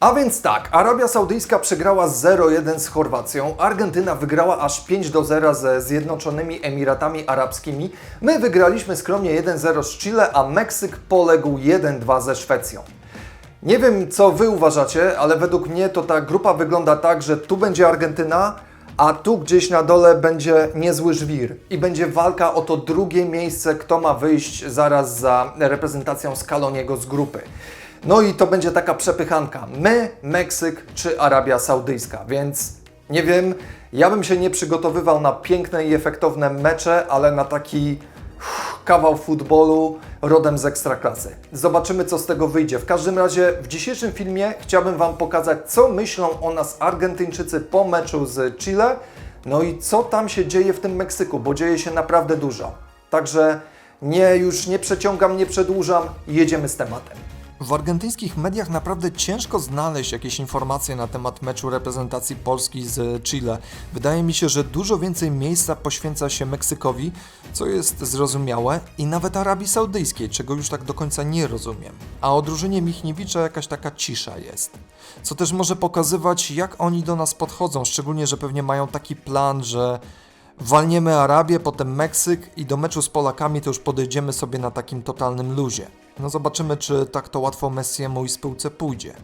A więc tak, Arabia Saudyjska przegrała 0-1 z Chorwacją, Argentyna wygrała aż 5-0 ze Zjednoczonymi Emiratami Arabskimi, my wygraliśmy skromnie 1-0 z Chile, a Meksyk poległ 1-2 ze Szwecją. Nie wiem, co Wy uważacie, ale według mnie to ta grupa wygląda tak, że tu będzie Argentyna, a tu gdzieś na dole będzie niezły żwir i będzie walka o to drugie miejsce, kto ma wyjść zaraz za reprezentacją Scaloniego z grupy. No i to będzie taka przepychanka. My, Meksyk czy Arabia Saudyjska, więc nie wiem, ja bym się nie przygotowywał na piękne i efektowne mecze, ale na taki uff, kawał futbolu rodem z ekstraklasy. Zobaczymy, co z tego wyjdzie. W każdym razie w dzisiejszym filmie chciałbym Wam pokazać, co myślą o nas Argentyńczycy po meczu z Chile, no i co tam się dzieje w tym Meksyku, bo dzieje się naprawdę dużo. Także nie, już nie przeciągam, nie przedłużam, jedziemy z tematem. W argentyńskich mediach naprawdę ciężko znaleźć jakieś informacje na temat meczu reprezentacji Polski z Chile. Wydaje mi się, że dużo więcej miejsca poświęca się Meksykowi, co jest zrozumiałe, i nawet Arabii Saudyjskiej, czego już tak do końca nie rozumiem. A o drużynie Michniewicza jakaś taka cisza jest. Co też może pokazywać, jak oni do nas podchodzą, szczególnie, że pewnie mają taki plan, że walniemy Arabię, potem Meksyk i do meczu z Polakami to już podejdziemy sobie na takim totalnym luzie. No zobaczymy, czy tak to łatwo Messiemu i spółce pójdzie.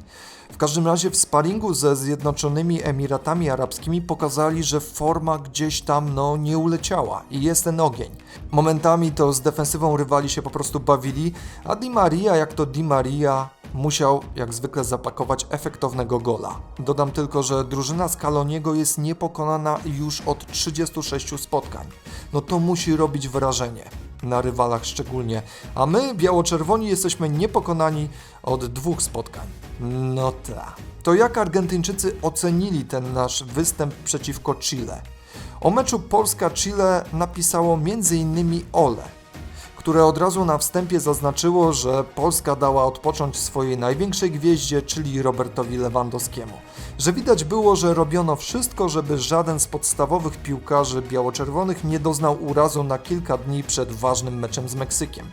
W każdym razie w sparingu ze Zjednoczonymi Emiratami Arabskimi pokazali, że forma gdzieś tam no nie uleciała i jest ten ogień. Momentami to z defensywą rywali się po prostu bawili, a Di Maria jak to Di Maria musiał jak zwykle zapakować efektownego gola. Dodam tylko, że drużyna Scaloniego jest niepokonana już od 36 spotkań. No to musi robić wrażenie na rywalach szczególnie, a my, biało-czerwoni, jesteśmy niepokonani od dwóch spotkań. No ta. To jak Argentyńczycy ocenili ten nasz występ przeciwko Chile? O meczu Polska-Chile napisało m.in. Ole, które od razu na wstępie zaznaczyło, że Polska dała odpocząć swojej największej gwieździe, czyli Robertowi Lewandowskiemu. Że widać było, że robiono wszystko, żeby żaden z podstawowych piłkarzy biało-czerwonych nie doznał urazu na kilka dni przed ważnym meczem z Meksykiem.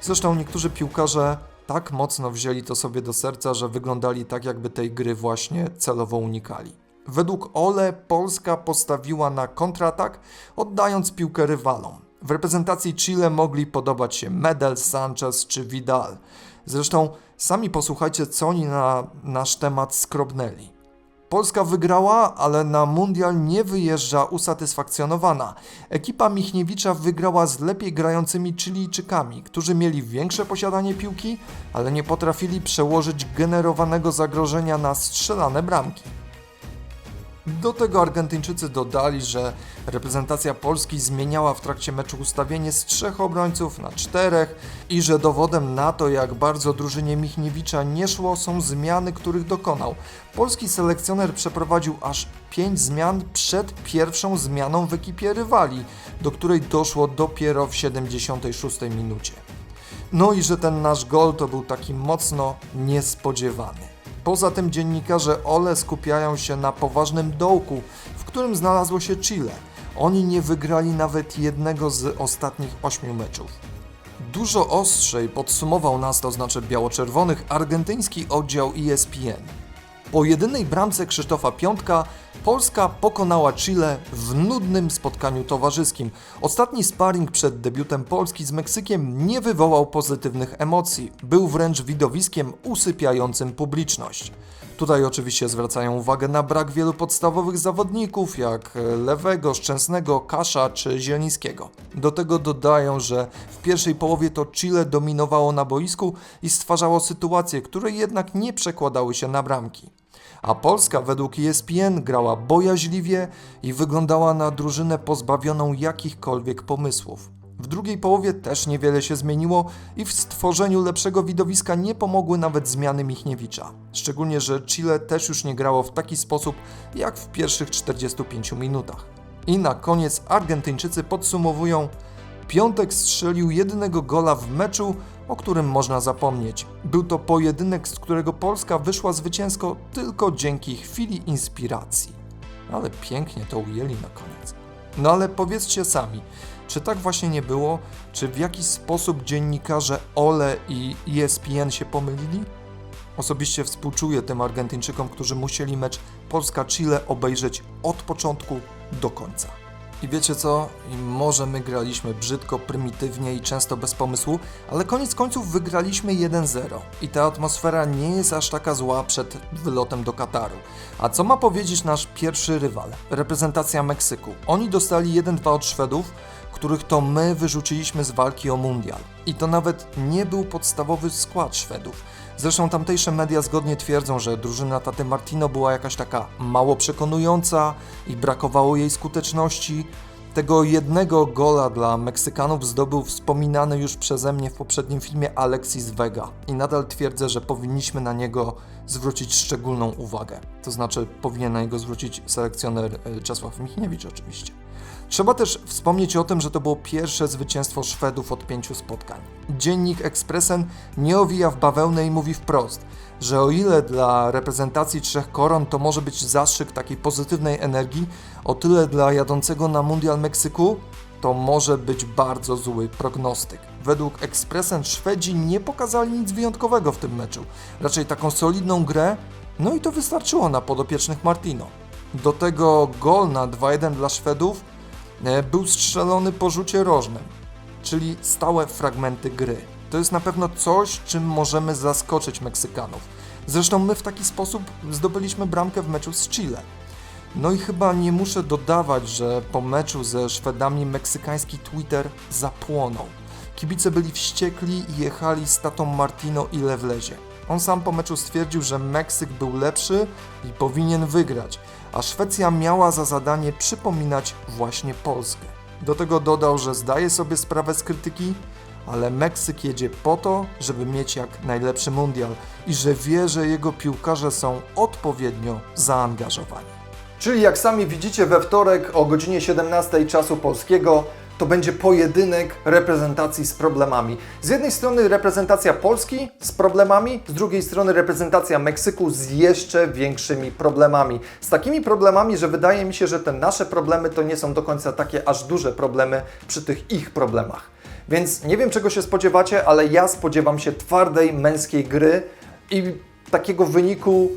Zresztą niektórzy piłkarze tak mocno wzięli to sobie do serca, że wyglądali tak, jakby tej gry właśnie celowo unikali. Według Ole Polska postawiła na kontratak, oddając piłkę rywalom. W reprezentacji Chile mogli podobać się Medel, Sanchez czy Vidal. Zresztą sami posłuchajcie, co oni na nasz temat skrobnęli. Polska wygrała, ale na mundial nie wyjeżdża usatysfakcjonowana. Ekipa Michniewicza wygrała z lepiej grającymi Chilijczykami, którzy mieli większe posiadanie piłki, ale nie potrafili przełożyć generowanego zagrożenia na strzelane bramki. Do tego Argentyńczycy dodali, że reprezentacja Polski zmieniała w trakcie meczu ustawienie z trzech obrońców na czterech i że dowodem na to, jak bardzo drużynie Michniewicza nie szło, są zmiany, których dokonał. Polski selekcjoner przeprowadził aż pięć zmian przed pierwszą zmianą w ekipie rywali, do której doszło dopiero w 76 minucie. No i że ten nasz gol to był taki mocno niespodziewany. Poza tym dziennikarze Ole skupiają się na poważnym dołku, w którym znalazło się Chile. Oni nie wygrali nawet jednego z ostatnich ośmiu meczów. Dużo ostrzej podsumował nas, to znaczy biało-czerwonych, argentyński oddział ESPN. Po jedynej bramce Krzysztofa Piątka Polska pokonała Chile w nudnym spotkaniu towarzyskim. Ostatni sparring przed debiutem Polski z Meksykiem nie wywołał pozytywnych emocji, był wręcz widowiskiem usypiającym publiczność. Tutaj oczywiście zwracają uwagę na brak wielu podstawowych zawodników, jak Lewego, Szczęsnego, Kasza czy Zielińskiego. Do tego dodają, że w pierwszej połowie to Chile dominowało na boisku i stwarzało sytuacje, które jednak nie przekładały się na bramki. A Polska według ESPN grała bojaźliwie i wyglądała na drużynę pozbawioną jakichkolwiek pomysłów. W drugiej połowie też niewiele się zmieniło i w stworzeniu lepszego widowiska nie pomogły nawet zmiany Michniewicza. Szczególnie, że Chile też już nie grało w taki sposób jak w pierwszych 45 minutach. I na koniec Argentyńczycy podsumowują Piątek strzelił jedynego gola w meczu, o którym można zapomnieć. Był to pojedynek, z którego Polska wyszła zwycięsko tylko dzięki chwili inspiracji. Ale pięknie to ujęli na koniec. No ale powiedzcie sami, czy tak właśnie nie było? Czy w jakiś sposób dziennikarze OLE i ESPN się pomylili? Osobiście współczuję tym Argentyńczykom, którzy musieli mecz Polska-Chile obejrzeć od początku do końca. I wiecie co? I może my graliśmy brzydko, prymitywnie i często bez pomysłu, ale koniec końców wygraliśmy 1-0. I ta atmosfera nie jest aż taka zła przed wylotem do Kataru. A co ma powiedzieć nasz pierwszy rywal? Reprezentacja Meksyku. Oni dostali 1-2 od Szwedów, których to my wyrzuciliśmy z walki o mundial. I to nawet nie był podstawowy skład Szwedów. Zresztą tamtejsze media zgodnie twierdzą, że drużyna Taty Martino była jakaś taka mało przekonująca i brakowało jej skuteczności. Tego jednego gola dla Meksykanów zdobył wspominany już przeze mnie w poprzednim filmie Alexis Vega i nadal twierdzę, że powinniśmy na niego zwrócić szczególną uwagę. To znaczy powinien na niego zwrócić selekcjoner e, Czesław Michniewicz oczywiście. Trzeba też wspomnieć o tym, że to było pierwsze zwycięstwo Szwedów od pięciu spotkań. Dziennik Expressen nie owija w bawełnę i mówi wprost, że o ile dla reprezentacji trzech koron to może być zastrzyk takiej pozytywnej energii, o tyle dla jadącego na mundial Meksyku to może być bardzo zły prognostyk. Według Expressen Szwedzi nie pokazali nic wyjątkowego w tym meczu, raczej taką solidną grę, no i to wystarczyło na podopiecznych Martino. Do tego gol na 2-1 dla Szwedów był strzelony po rzucie rożnym, czyli stałe fragmenty gry. To jest na pewno coś, czym możemy zaskoczyć Meksykanów. Zresztą my w taki sposób zdobyliśmy bramkę w meczu z Chile. No i chyba nie muszę dodawać, że po meczu ze Szwedami meksykański Twitter zapłonął. Kibice byli wściekli i jechali z tatą Martino ile wlezie. On sam po meczu stwierdził, że Meksyk był lepszy i powinien wygrać, a Szwecja miała za zadanie przypominać właśnie Polskę. Do tego dodał, że zdaje sobie sprawę z krytyki, ale Meksyk jedzie po to, żeby mieć jak najlepszy mundial i że wie, że jego piłkarze są odpowiednio zaangażowani. Czyli jak sami widzicie we wtorek o godzinie 17 czasu polskiego to będzie pojedynek reprezentacji z problemami. Z jednej strony reprezentacja Polski z problemami, z drugiej strony reprezentacja Meksyku z jeszcze większymi problemami. Z takimi problemami, że wydaje mi się, że te nasze problemy to nie są do końca takie aż duże problemy przy tych ich problemach. Więc nie wiem czego się spodziewacie, ale ja spodziewam się twardej męskiej gry i takiego wyniku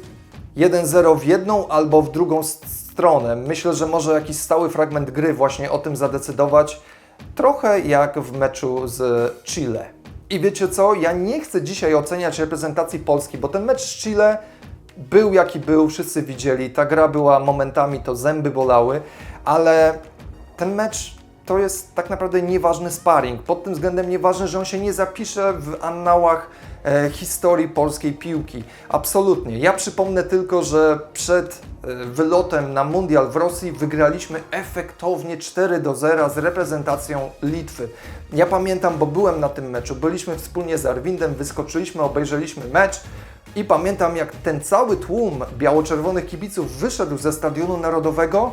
1-0 w jedną albo w drugą stronę. Myślę, że może jakiś stały fragment gry właśnie o tym zadecydować, trochę jak w meczu z Chile. I wiecie co? Ja nie chcę dzisiaj oceniać reprezentacji Polski, bo ten mecz z Chile był jaki był, wszyscy widzieli. Ta gra była momentami, to zęby bolały, ale ten mecz to jest tak naprawdę nieważny sparring. Pod tym względem nieważny, że on się nie zapisze w annałach e, historii polskiej piłki. Absolutnie. Ja przypomnę tylko, że przed e, wylotem na Mundial w Rosji wygraliśmy efektownie 4 do 0 z reprezentacją Litwy. Ja pamiętam, bo byłem na tym meczu, byliśmy wspólnie z Arwindem, wyskoczyliśmy, obejrzeliśmy mecz. I pamiętam, jak ten cały tłum biało-czerwonych kibiców wyszedł ze stadionu narodowego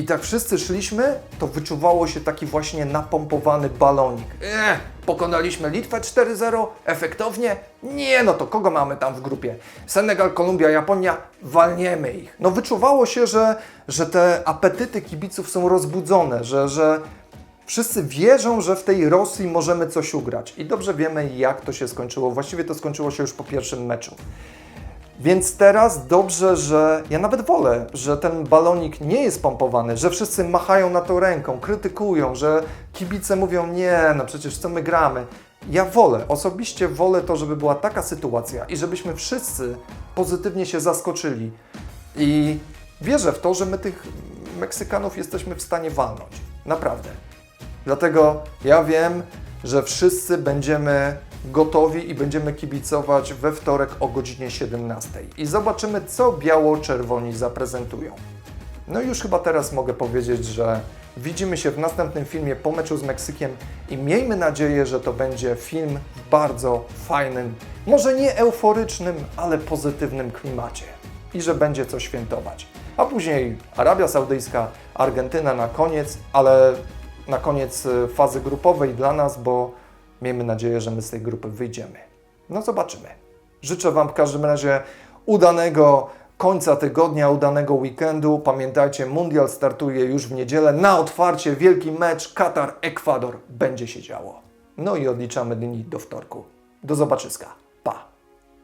i tak wszyscy szliśmy, to wyczuwało się taki właśnie napompowany balonik. Eee, pokonaliśmy Litwę 4-0, efektownie? Nie, no to kogo mamy tam w grupie? Senegal, Kolumbia, Japonia, walniemy ich. No wyczuwało się, że, że te apetyty kibiców są rozbudzone, że, że wszyscy wierzą, że w tej Rosji możemy coś ugrać. I dobrze wiemy, jak to się skończyło. Właściwie to skończyło się już po pierwszym meczu. Więc teraz dobrze, że ja nawet wolę, że ten balonik nie jest pompowany, że wszyscy machają na to ręką, krytykują, że kibice mówią: Nie, no przecież co my gramy. Ja wolę, osobiście wolę to, żeby była taka sytuacja i żebyśmy wszyscy pozytywnie się zaskoczyli. I wierzę w to, że my tych Meksykanów jesteśmy w stanie walnąć. Naprawdę. Dlatego ja wiem, że wszyscy będziemy gotowi i będziemy kibicować we wtorek o godzinie 17. I zobaczymy, co biało-czerwoni zaprezentują. No już chyba teraz mogę powiedzieć, że widzimy się w następnym filmie po meczu z Meksykiem i miejmy nadzieję, że to będzie film w bardzo fajnym, może nie euforycznym, ale pozytywnym klimacie i że będzie co świętować. A później Arabia Saudyjska, Argentyna na koniec, ale na koniec y, fazy grupowej dla nas, bo miejmy nadzieję, że my z tej grupy wyjdziemy. No zobaczymy. Życzę Wam w każdym razie udanego końca tygodnia, udanego weekendu. Pamiętajcie, Mundial startuje już w niedzielę. Na otwarcie wielki mecz Katar-Ekwador będzie się działo. No i odliczamy dni do wtorku. Do zobaczyska.